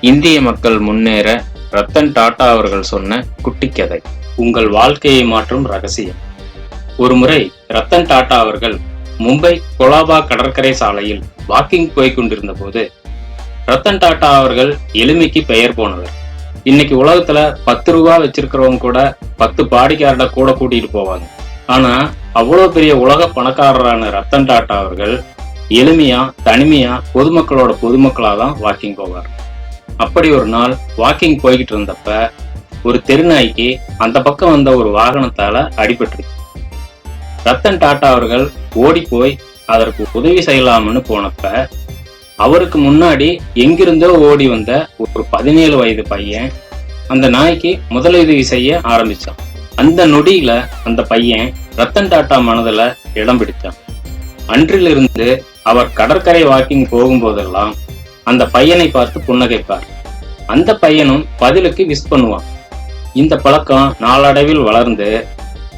இந்திய மக்கள் முன்னேற ரத்தன் டாடா அவர்கள் சொன்ன குட்டி கதை உங்கள் வாழ்க்கையை மாற்றும் ரகசியம். ஒருமுறை ரத்தன் டாடா அவர்கள் மும்பை கொலாபா கடற்கரை சாலையில் வாக்கிங் போய் கொண்டிருந்த போது ரத்தன் டாடா அவர்கள் எளிமைக்கு பெயர் போனவர். இன்னைக்கு உலகத்துல பத்து ரூபா வச்சிருக்கிறவங்க கூட பத்து பாடிக்காரட கூட கூட்டிட்டு போவாங்க. ஆனா அவ்வளவு பெரிய உலக பணக்காரரான ரத்தன் டாடா அவர்கள் எளிமையா தனிமையா பொதுமக்களோட பொதுமக்களாதான் வாக்கிங் போவார். அப்படி ஒரு நாள் வாக்கிங் போய்கிட்டு இருந்தப்ப ஒரு தெருநாய்க்கு அந்த பக்கம் வந்த ஒரு வாகனத்தால அடிபட்டுருச்சு. ரத்தன் டாட்டா அவர்கள் ஓடி போய் அதற்கு உதவி செய்யலாம்னு போனப்ப அவருக்கு முன்னாடி எங்கிருந்தோ ஓடி வந்த ஒரு பதினேழு வயது பையன் அந்த நாய்க்கு முதலுதவி செய்ய ஆரம்பிச்சான். அந்த நொடியில அந்த பையன் ரத்தன் டாட்டா மனதுல இடம் பிடிச்சான். அன்றிலிருந்து அவர் கடற்கரை வாக்கிங் போகும்போதெல்லாம் அந்த பையனை பார்த்து புன்னகைப்பார். அந்த பையனும் பதிலுக்கு விஷ் பண்ணுவான். இந்த பழக்கம் நாளடைவில் வளர்ந்து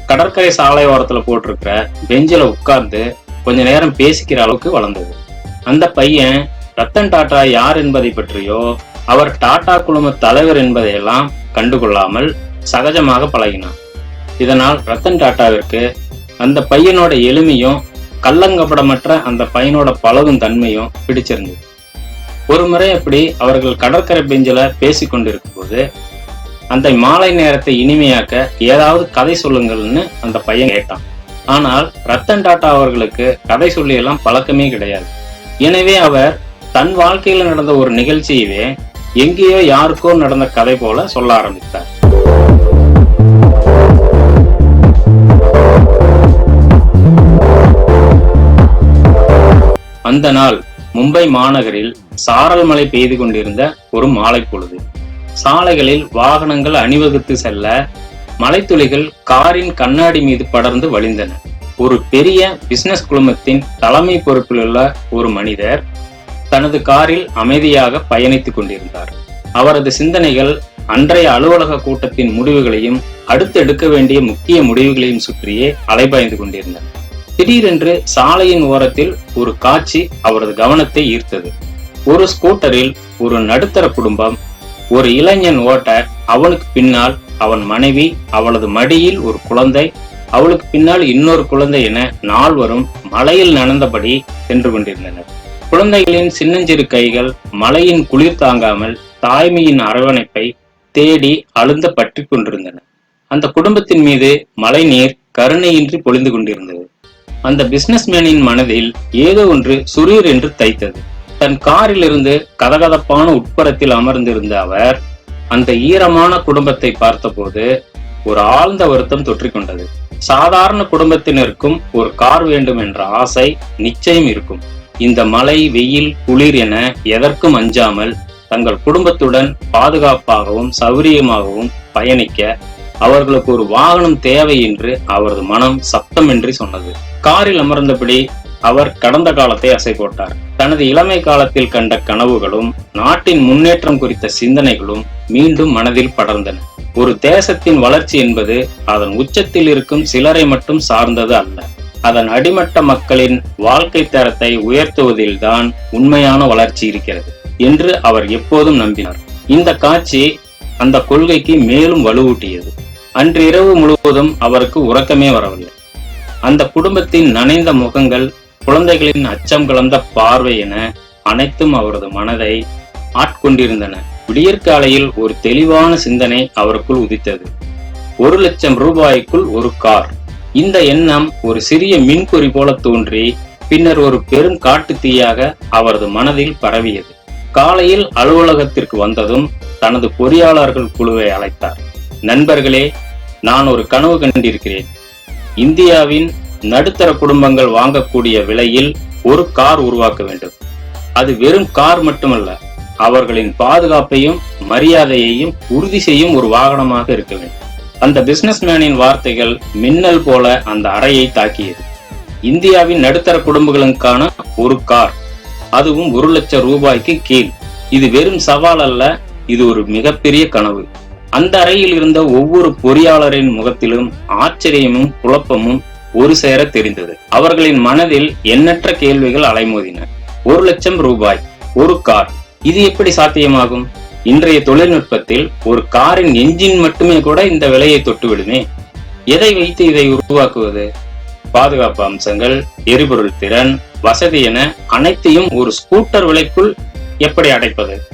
கடற்கரை சாலை ஓரத்துல போட்டிருக்கிற பெஞ்சில உட்கார்ந்து கொஞ்ச நேரம் பேசிக்கிற அளவுக்கு வளர்ந்தது. அந்த பையன் ரத்தன் டாட்டா யார் என்பதை பற்றியோ அவர் டாடா குழும தலைவர் என்பதையெல்லாம் கண்டுகொள்ளாமல் சகஜமாக பழகினான். இதனால் ரத்தன் டாட்டாவிற்கு அந்த பையனோட எளிமையும் கள்ளங்கப்படமற்ற அந்த பையனோட பழகும் தன்மையும் பிடிச்சிருந்தது. ஒரு முறை அப்படி அவர்கள் கடற்கரை பெஞ்சில பேசி கொண்டிருக்கும் போது அந்த மாலை நேரத்தை இனிமையாக்க ஏதாவது கதை சொல்லுங்கள்னு அந்த பையன் கேட்டான். ஆனால் ரத்தன் டாட்டா அவர்களுக்கு கதை சொல்லியெல்லாம் பழக்கமே கிடையாது. எனவே அவர் தன் வாழ்க்கையில நடந்த ஒரு நிகழ்ச்சியவே எங்கேயோ யாருக்கோ நடந்த கதை போல சொல்ல ஆரம்பித்தார். அந்த நாள் மும்பை மாநகரில் சாரல் மழை பெய்து கொண்டிருந்த ஒரு மாலை பொழுது. சாலைகளில் வாகனங்கள் அணிவகுத்து செல்ல மலைத்துளிகள் காரின் கண்ணாடி மீது படர்ந்து வழிந்தன. ஒரு பெரிய பிசினஸ் குழுமத்தின் தலைமை பொறுப்பில் உள்ள ஒரு மனிதர் தனது காரில் அமைதியாக பயணித்துக் கொண்டிருந்தார். அவரது சிந்தனைகள் அன்றைய அலுவலக கூட்டத்தின் முடிவுகளையும் அடுத்து எடுக்க வேண்டிய முக்கிய முடிவுகளையும் சுற்றியே அலைபாய்ந்து கொண்டிருந்தன. திடீரென்று சாலையின் ஓரத்தில் ஒரு காட்சி அவரது கவனத்தை ஈர்த்தது. ஒரு ஸ்கூட்டரில் ஒரு நடுத்தர குடும்பம் ஒரு இளைஞன் ஓட்ட அவனுக்கு பின்னால் அவன் மனைவி அவளது மடியில் ஒரு குழந்தை அவளுக்கு பின்னால் இன்னொரு குழந்தை என நால்வரும் மலையில் நடந்தபடி சென்று கொண்டிருந்தனர். குழந்தைகளின் சின்னஞ்சிறு கைகள் மலையின் குளிர் தாங்காமல் தாய்மையின் அரவணைப்பை தேடி அழுந்த பற்றி கொண்டிருந்தன. அந்த குடும்பத்தின் மீது மழை நீர் கருணையின்றி பொழிந்து கொண்டிருந்தது. அந்த பிசினஸ்மேனின் மனதில் ஏதோ ஒன்று சுரீர் என்று தைத்தது. தன் காரிலிருந்து கதகதப்பான உட்புறத்தில் அமர்ந்திருந்த அவர் அந்த ஈரமான குடும்பத்தை பார்த்தபோது ஒரு ஆழ்ந்த வருத்தம் தொற்றிக்கொண்டது சாதாரண குடும்பத்தினருக்கும் ஒரு கார் வேண்டும் என்ற ஆசை நிச்சயம் இருக்கும். இந்த மழை வெயில் குளிர் என எதற்கும் அஞ்சாமல் தங்கள் குடும்பத்துடன் பாதுகாப்பாகவும் சௌரியமாகவும் பயணிக்க அவர்களுக்கு ஒரு வாகனம் தேவை என்று அவரது மனம் சப்தமின்றி சொன்னது. காரில் அமர்ந்தபடி அவர் கடந்த காலத்தை அசை போட்டார் தனது இளமை காலத்தில் கண்ட கனவுகளும் நாட்டின் முன்னேற்றம் குறித்த சிந்தனைகளும் மீண்டும் மனதில் படர்ந்தன. ஒரு தேசத்தின் வளர்ச்சி என்பது அதன் உச்சத்தில் இருக்கும் சிலரை மட்டும் சார்ந்தது அல்ல. அதன் அடிமட்ட மக்களின் வாழ்க்கை தரத்தை உயர்த்துவதில்தான் உண்மையான வளர்ச்சி இருக்கிறது என்று அவர் எப்போதும் நம்பினார். இந்த காட்சி அந்த கொள்கைக்கு மேலும் வலுவூட்டியது. அன்றிரவு முழுவதும் அவருக்கு உறக்கமே வரவில்லை. அந்த குடும்பத்தின் நனைந்த முகங்கள் குழந்தைகளின் அச்சம் கலந்த பார்வை என அனைத்தும் அவரது மனதை ஆட்கொண்டிருந்தன. விடியற்காலையில் ஒரு தெளிவான சிந்தனை அவருக்குள் உதித்தது. ஒரு லட்சம் ரூபாய்க்குள் ஒரு கார். இந்த எண்ணம் ஒரு சிறிய மின்குறி போல தோன்றி பின்னர் ஒரு பெரும் காட்டு தீயாக அவரது மனதில் பரவியது. காலையில் அலுவலகத்திற்கு வந்ததும் தனது பொறியாளர்கள் குழுவை அழைத்தார். நண்பர்களே நான் ஒரு கனவு கண்டிருக்கிறேன். இந்தியாவின் நடுத்தர குடும்பங்கள் வாங்கக்கூடிய விலையில் ஒரு கார் உருவாக்க வேண்டும். அது வெறும் கார் மட்டுமல்ல அவர்களின் பாதுகாப்பையும் மரியாதையையும் உறுதி செய்யும் ஒரு வாகனமாக இருக்க வேண்டும். அந்த பிசினஸ்மேனின் வார்த்தைகள் மின்னல் போல அந்த அறையை தாக்கியது. இந்தியாவின் நடுத்தர குடும்பங்களுக்கான ஒரு கார் அதுவும் ஒரு லட்சம் ரூபாய்க்கு கீழ். இது வெறும் சவால் அல்ல இது ஒரு மிகப்பெரிய கனவு. அந்த அறையில் இருந்த ஒவ்வொரு பொறியாளரின் முகத்திலும் ஆச்சரியமும் குழப்பமும் ஒரு சேர தெரிந்தது. அவர்களின் மனதில் எண்ணற்ற கேள்விகள் அலைமோதின. ஒரு லட்சம் ரூபாய் ஒரு கார் இது எப்படி சாத்தியமாகும்? இன்றைய தொழில்நுட்பத்தில் ஒரு காரின் என்ஜின் மட்டுமே கூட இந்த விலையை தொட்டுவிடுமே. எதை வைத்து இதை உருவாக்குவது? பாதுகாப்பு அம்சங்கள் எரிபொருள் திறன் வசதி என அனைத்தையும் ஒரு ஸ்கூட்டர் விலைக்குள் எப்படி அடைப்பது?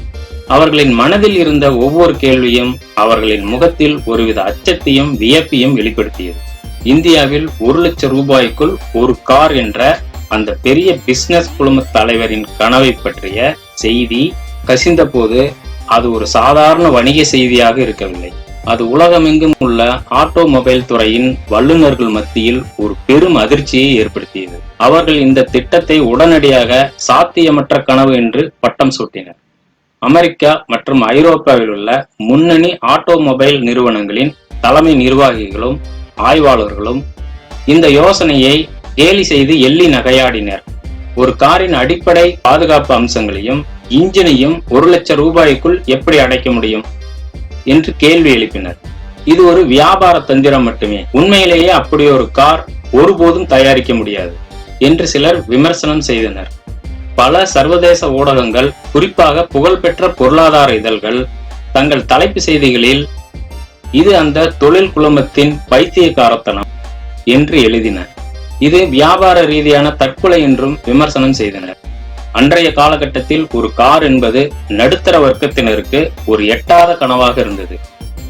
அவர்களின் மனதில் இருந்த ஒவ்வொரு கேள்வியும் அவர்களின் முகத்தில் ஒருவித அச்சத்தையும் வியப்பையும் வெளிப்படுத்தியது. இந்தியாவில் ஒரு லட்சம் ரூபாய்க்குள் ஒரு கார் என்ற அந்த பெரிய பிசினஸ் குழும தலைவரின் கனவை பற்றிய செய்தி கசிந்த போது அது ஒரு சாதாரண வணிக செய்தியாக இருக்கவில்லை. அது உலகமெங்கும் உள்ள ஆட்டோமொபைல் துறையின் வல்லுநர்கள் மத்தியில் ஒரு பெரும் அதிர்ச்சியை ஏற்படுத்தியது. அவர்கள் இந்த திட்டத்தை உடனடியாக சாத்தியமற்ற கனவு என்று பட்டம் சூட்டினர். அமெரிக்கா மற்றும் ஐரோப்பாவில் உள்ள முன்னணி ஆட்டோமொபைல் நிறுவனங்களின் தலைமை நிர்வாகிகளும் ஆய்வாளர்களும் இந்த யோசனையை கேலி செய்து எள்ளி நகையாடினர். ஒரு காரின் அடிப்படை பாதுகாப்பு அம்சங்களையும் இன்ஜினையும் ஒரு லட்சம் ரூபாய்க்குள் எப்படி அடைக்க முடியும்? என்று கேள்வி எழுப்பினர். இது ஒரு வியாபார தந்திரம் மட்டுமே. உண்மையிலேயே அப்படி ஒரு கார் ஒருபோதும் தயாரிக்க முடியாது என்று சிலர் விமர்சனம் செய்தனர். பல சர்வதேச ஊடகங்கள் குறிப்பாக புகழ்பெற்ற பொருளாதார இதழ்கள் தங்கள் தலைப்பு செய்திகளில் இது அந்த தொழில் குழுமத்தின் பைத்தியக்காரத்தனம் என்று எழுதின. இது வியாபார ரீதியான தற்கொலை என்றும் விமர்சனம் செய்தனர். அன்றைய காலகட்டத்தில் ஒரு கார் என்பது நடுத்தர வர்க்கத்தினருக்கு ஒரு எட்டாத கனவாக இருந்தது.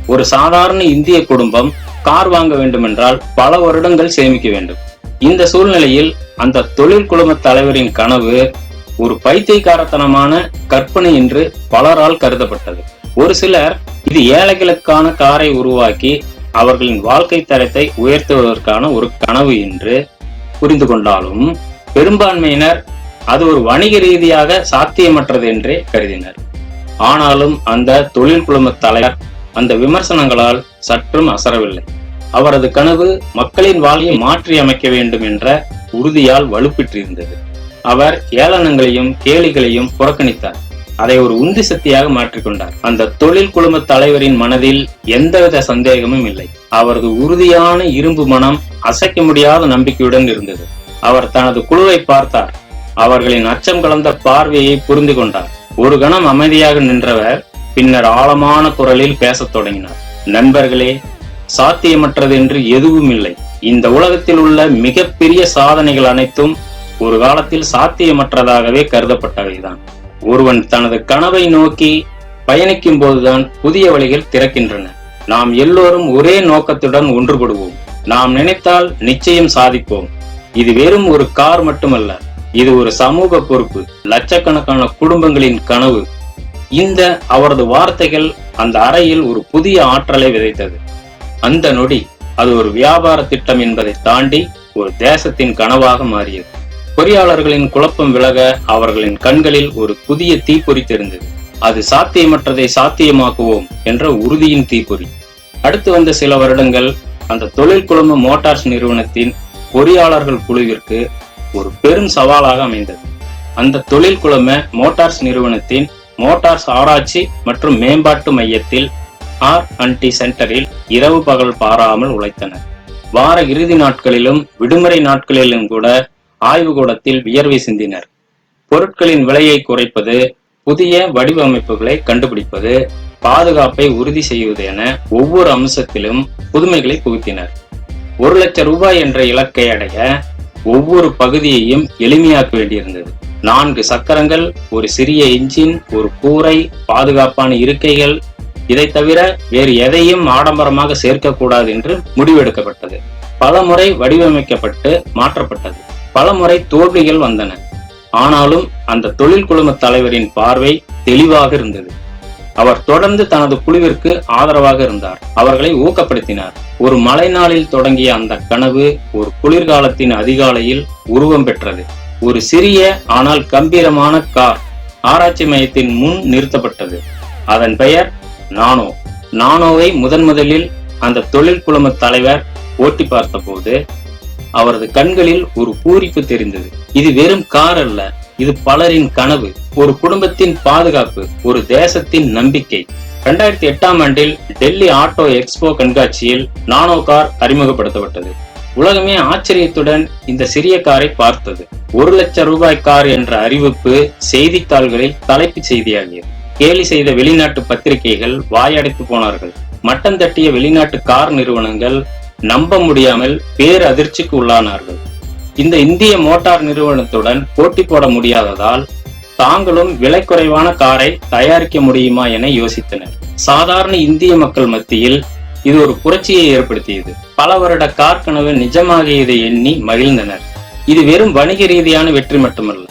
ஒரு சாதாரண இந்திய குடும்பம் கார் வாங்க வேண்டுமென்றால் பல வருடங்கள் சேமிக்க வேண்டும். இந்த சூழ்நிலையில் அந்த தொழில் குழும தலைவரின் கனவு ஒரு பைத்தியக்காரத்தனமான கற்பனை என்று பலரால் கருதப்பட்டது. ஒரு சிலர் இது ஏழைகளுக்கான காரை உருவாக்கி அவர்களின் வாழ்க்கை தரத்தை உயர்த்துவதற்கான ஒரு கனவு என்று புரிந்து கொண்டாலும் பெரும்பான்மையினர் அது ஒரு வணிக ரீதியாக சாத்தியமற்றது என்றே கருதினர். ஆனாலும் அந்த தொழில் குழும தலைவர் அந்த விமர்சனங்களால் சற்றும் அசரவில்லை. அவரது கனவு மக்களின் வாழ்வை மாற்றி அமைக்க வேண்டும் என்ற உறுதியால் வலுப்பெற்றிருந்தது. அவர் ஏளனங்களையும் கேலிகளையும் புறக்கணித்தார். அதை ஒரு உந்து சக்தியாக மாற்றிக்கொண்டார். அந்த தொழில் குழும தலைவரின் மனதில் எந்தவித சந்தேகமும் இல்லை. அவரது உறுதியான இரும்பு மனம் அசைக்க முடியாத நம்பிக்கையுடன் இருந்தது. அவர் தனது குழுவை பார்த்தார். அவர்களின் அச்சம் கலந்த பார்வையை புரிந்து கொண்டார். ஒரு கணம் அமைதியாக நின்றவர் பின்னர் ஆழமான குரலில் பேசத் தொடங்கினார். நண்பர்களே சாத்தியமற்றது என்று எதுவும் இல்லை இந்த உலகத்தில் உள்ள மிகப்பெரிய சாதனைகள் அனைத்தும் ஒரு காலத்தில் சாத்தியமற்றதாகவே கருதப்பட்டவைதான். ஒருவன் தனது கனவை நோக்கி பயணிக்கும் போதுதான் புதிய வழிகள் திறக்கின்றன. நாம் எல்லோரும் ஒரே நோக்கத்துடன் ஒன்றுபடுவோம். நாம் நினைத்தால் நிச்சயம் சாதிப்போம். இது வெறும் ஒரு கார் மட்டுமல்ல இது ஒரு சமூக பொறுப்பு லட்சக்கணக்கான குடும்பங்களின் கனவு. இந்த அவரது வார்த்தைகள் அந்த அறையில் ஒரு புதிய ஆற்றலை விதைத்தது. அந்த நொடி அது ஒரு வியாபார திட்டம் என்பதை தாண்டி ஒரு தேசத்தின் கனவாக மாறியது. பொறியாளர்களின் குழப்பம் விலக அவர்களின் கண்களில் ஒரு புதிய தீப்பொறி தெரிந்தது. அது சாத்தியமற்றதை சாத்தியமாக்குவோம் என்ற உறுதியின் தீப்பொறி. அடுத்து வந்த சில வருடங்கள் அந்த தொழில் குழும மோட்டார்ஸ் நிறுவனத்தின் பொறியாளர்கள் குழுவிற்கு ஒரு பெரும் சவாலாக அமைந்தது. அந்த தொழில் குழும மோட்டார்ஸ் நிறுவனத்தின் மோட்டார்ஸ் ஆராய்ச்சி மற்றும் மேம்பாட்டு மையத்தில் ஆர் அன்டி சென்டரில் இரவு பகல் பாராமல் உழைத்தனர். வார இறுதி நாட்களிலும் விடுமுறை நாட்களிலும் கூட ஆய்வுகூடத்தில் வியர்வை சிந்தினர். பொருட்களின் விலையை குறைப்பது புதிய வடிவமைப்புகளை கண்டுபிடிப்பது பாதுகாப்பை உறுதி செய்வது என ஒவ்வொரு அம்சத்திலும் புதுமைகளை புகுத்தினர். ஒரு லட்சம் ரூபாய் என்ற இலக்கை அடைய ஒவ்வொரு பகுதியையும் எளிமையாக்க வேண்டியிருந்தது. நான்கு சக்கரங்கள் ஒரு சிறிய இன்ஜின் ஒரு கூரை பாதுகாப்பான இருக்கைகள். இதை தவிர வேறு எதையும் ஆடம்பரமாக சேர்க்கக்கூடாது என்று முடிவெடுக்கப்பட்டது. பல முறை வடிவமைக்கப்பட்டு மாற்றப்பட்டது. பலமுறை தோல்விகள் வந்தன. ஆனாலும் அந்த தொழில் குழும தலைவரின் பார்வை தெளிவாக இருந்தது. அவர் தொடர்ந்து தனது குழுவிற்கு ஆதரவாக இருந்தார். அவர்களை ஊக்கப்படுத்தினார். ஒரு மழை நாளில் தொடங்கிய அந்த கனவு ஒரு குளிர்காலத்தின் அதிகாலையில் உருவம் பெற்றது. ஒரு சிறிய ஆனால் கம்பீரமான கார் ஆராய்ச்சி மையத்தின் முன் நிறுத்தப்பட்டது. அதன் பெயர் நானோ. நானோவை முதன் முதலில் அந்த தொழில் குழும தலைவர் ஓட்டி பார்த்தபோது அவரது கண்களில் ஒரு பூரிப்பு தெரிந்தது. இது வெறும் கார் அல்ல இது பலரின் கனவு. ஒரு குடும்பத்தின் பாதுகாப்பு ஒரு தேசத்தின் நம்பிக்கை. இரண்டாயிரத்தி எட்டாம் ஆண்டில் டெல்லி ஆட்டோ எக்ஸ்போ கண்காட்சியில் நானோ கார் அறிமுகப்படுத்தப்பட்டது. உலகமே ஆச்சரியத்துடன் இந்த சிறிய காரை பார்த்தது. ஒரு லட்சம் ரூபாய் கார் என்ற அறிவிப்பு செய்தித்தாள்களில் தலைப்புச் செய்தியாகியது. கேலி செய்த வெளிநாட்டு பத்திரிகைகள் வாயடைத்து போனார்கள். மட்டம் தட்டிய வெளிநாட்டு கார் நிறுவனங்கள் நம்ப முடியாமல் பேர் அதிர்ச்சிக்கு உள்ளானார்கள். இந்த இந்திய மோட்டார் நிறுவனத்துடன் போட்டி போட முடியாததால் தாங்களும் விலை குறைவான காரை தயாரிக்க முடியுமா என யோசித்தனர். சாதாரண இந்திய மக்கள் மத்தியில் இது ஒரு புரட்சியை ஏற்படுத்தியது. பல வருட கார் கனவு நிஜமாகியதை எண்ணி மகிழ்ந்தனர். இது வெறும் வணிக ரீதியான வெற்றி மட்டுமல்ல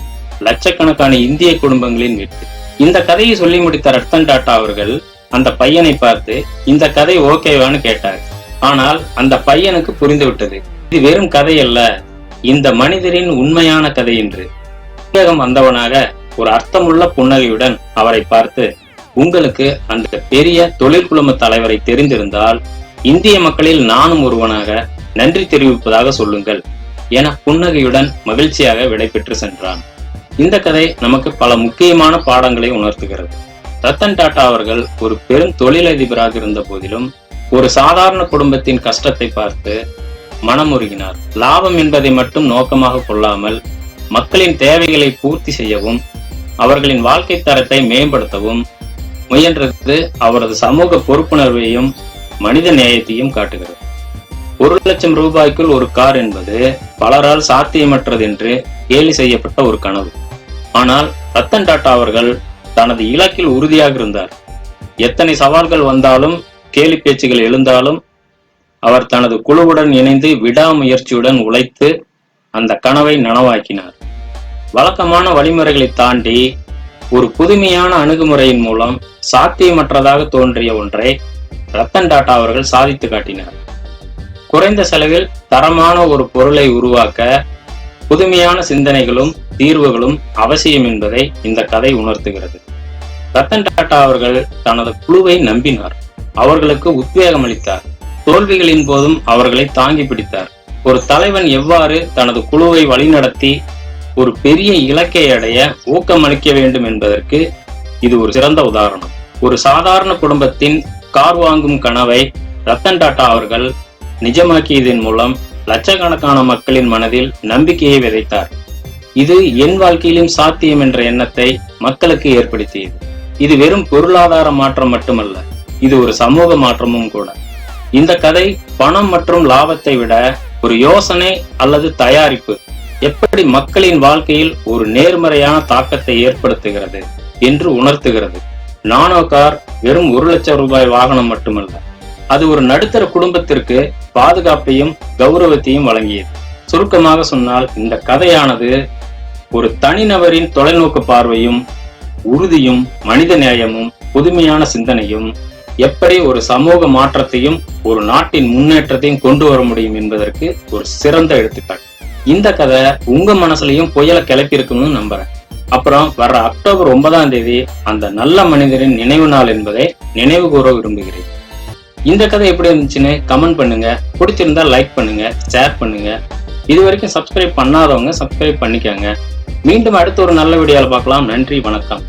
லட்சக்கணக்கான இந்திய குடும்பங்களின் வெற்றி. இந்த கதையை சொல்லி முடித்த ரத்தன் டாட்டா அவர்கள் அந்த பையனை பார்த்து இந்த கதை ஓகேவான்னு கேட்டார். ஆனால் அந்த பையனுக்கு புரிந்துவிட்டது. இது வெறும் கதை அல்ல இந்த மனிதரின் உண்மையான கதை என்று. உத்வேகம் வந்தவனாக ஒரு அர்த்தமுள்ள புன்னகையுடன் அவரை பார்த்து உங்களுக்கு அந்த பெரிய தொழில் குழும தலைவரை தெரிந்திருந்தால் இந்திய மக்களில் நானும் ஒருவனாக நன்றி தெரிவிப்பதாக சொல்லுங்கள் என புன்னகையுடன் மகிழ்ச்சியாக விடைபெற்று சென்றான். இந்த கதை நமக்கு பல முக்கியமான பாடங்களை உணர்த்துகிறது. ரத்தன் டாடா அவர்கள் ஒரு பெரும் தொழிலதிபராக இருந்த போதிலும் ஒரு சாதாரண குடும்பத்தின் கஷ்டத்தை பார்த்து மனமுருகினார். லாபம் என்பதை மட்டும் நோக்கமாக கொள்ளாமல் மக்களின் தேவைகளை பூர்த்தி செய்யவும் அவர்களின் வாழ்க்கை தரத்தை மேம்படுத்தவும் முயன்றது அவரது சமூக பொறுப்புணர்வையும் மனித நேயத்தையும் காட்டுகிறது. ஒரு லட்சம் ரூபாய்க்குள் ஒரு கார் என்பது பலரால் சாத்தியமற்றது என்று கேலி செய்யப்பட்ட ஒரு கனவு. ஆனால் ரத்தன் டாட்டா அவர்கள் தனது இலக்கில் உறுதியாக இருந்தார். எத்தனை சவால்கள் வந்தாலும் கேலி பேச்சுகள் எழுந்தாலும் அவர் தனது குழுவுடன் இணைந்து விடாமுயற்சியுடன் உழைத்து அந்த கனவை நனவாக்கினார். வழக்கமான வழிமுறைகளை தாண்டி ஒரு புதுமையான அணுகுமுறையின் மூலம் சாத்தியமற்றதாக தோன்றிய ஒன்றை ரத்தன் டாட்டா அவர்கள் சாதித்து காட்டினார். குறைந்த செலவில் தரமான ஒரு பொருளை உருவாக்க புதுமையான சிந்தனைகளும் தீர்வுகளும் அவசியம் என்பதை இந்த கதை உணர்த்துகிறது. ரத்தன் டாட்டா அவர்கள் தனது குழுவை நம்பினார். அவர்களுக்கு உத்வேகம் அளித்தார். தோல்விகளின் போதும் அவர்களை தாங்கி பிடித்தார். ஒரு தலைவன் எவ்வாறு தனது குழுவை வழிநடத்தி ஒரு பெரிய இலக்கை அடைய ஊக்கமளிக்க வேண்டும் என்பதற்கு இது ஒரு சிறந்த உதாரணம். ஒரு சாதாரண குடும்பத்தின் கார் வாங்கும் கனவை ரத்தன் டாட்டா அவர்கள் நிஜமாக்கியதன் மூலம் லட்சக்கணக்கான மக்களின் மனதில் நம்பிக்கையை விதைத்தார். இது என் வாழ்க்கையிலும் சாத்தியம் என்ற எண்ணத்தை மக்களுக்கு ஏற்படுத்தியது. இது வெறும் பொருளாதார மாற்றம் மட்டுமல்ல இது ஒரு சமூக மாற்றமும் கூட. இந்த கதை பணம் மற்றும் லாபத்தை விட ஒரு யோசனை அல்லது தயாரிப்பு எப்படி மக்களின் வாழ்க்கையில் ஒரு நேர்மறையான தாக்கத்தை ஏற்படுத்துகிறது என்று உணர்த்துகிறது. நானோ கார் வெறும் ஒரு லட்சம் ரூபாய் வாகனம் மட்டுமல்ல அது ஒரு நடுத்தர குடும்பத்திற்கு பாதுகாப்பையும் கௌரவத்தையும் வழங்கியது. சுருக்கமாக சொன்னால் இந்த கதையானது ஒரு தனிநபரின் தொலைநோக்கு பார்வையும் உறுதியும் மனித நேயமும் புதுமையான சிந்தனையும் எப்படி ஒரு சமூக மாற்றத்தையும் ஒரு நாட்டின் முன்னேற்றத்தையும் கொண்டு வர முடியும் என்பதற்கு ஒரு சிறந்த எடுத்துக்காட்டு. இந்த கதை உங்க மனசுலயும் புயலை கிளப்பிருக்கும்னு நம்புறேன். அப்புறம் வர்ற அக்டோபர் ஒன்பதாம் தேதி அந்த நல்ல மனிதரின் நினைவு நாள் என்பதை நினைவு கூற விரும்புகிறேன். இந்த கதை எப்படி இருந்துச்சுன்னு கமெண்ட் பண்ணுங்க. பிடிச்சிருந்தா லைக் பண்ணுங்க ஷேர் பண்ணுங்க. இது வரைக்கும் சப்ஸ்கிரைப் பண்ணாதவங்க சப்ஸ்கிரைப் பண்ணிக்கோங்க. மீண்டும் அடுத்த ஒரு நல்ல வீடியோவில் பார்க்கலாம். நன்றி வணக்கம்.